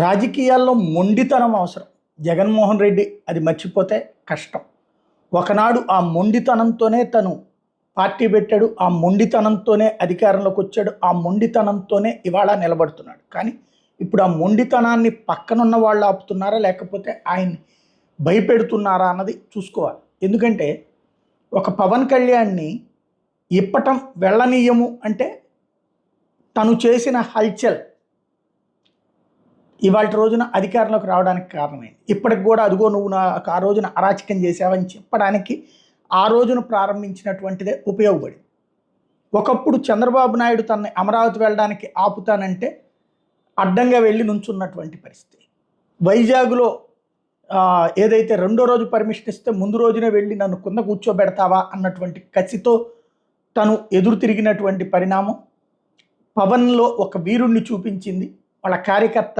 రాజకీయాల్లో మొండితనం అవసరం. జగన్మోహన్ రెడ్డి అది మర్చిపోతే కష్టం. ఒకనాడు ఆ మొండితనంతోనే తను పార్టీ పెట్టాడు ఆ మొండితనంతోనే అధికారంలోకి వచ్చాడు ఆ మొండితనంతోనే ఇవాళ నిలబడుతున్నాడు. కానీ ఇప్పుడు ఆ మొండితనాన్ని పక్కనున్న వాళ్ళు ఆపుతున్నారా లేకపోతే ఆయన్ని భయపెడుతున్నారా అన్నది చూసుకోవాలి. ఎందుకంటే ఒక పవన్ కళ్యాణ్ని ఇప్పటం వెళ్ళనీయము అంటే తను చేసిన హల్చల్ ఇవాళ రోజున అధికారంలోకి రావడానికి కారణమైంది. ఇప్పటికి కూడా అదిగో నువ్వు నాకు ఆ రోజున అరాచకం చేసావని చెప్పడానికి ఆ రోజున ప్రారంభించినటువంటిదే ఉపయోగపడింది. ఒకప్పుడు చంద్రబాబు నాయుడు తన అమరావతి వెళ్ళడానికి ఆపుతానంటే అడ్డంగా వెళ్ళి నుంచున్నటువంటి పరిస్థితి. వైజాగ్లో ఏదైతే రెండో రోజు పర్మిషన్ ఇస్తే ముందు రోజునే వెళ్ళి నన్ను కింద కూర్చోబెడతావా అన్నటువంటి కసితో తను ఎదురు తిరిగినటువంటి పరిణామం పవన్లో ఒక వీరుణ్ణి చూపించింది. వాళ్ళ కార్యకర్త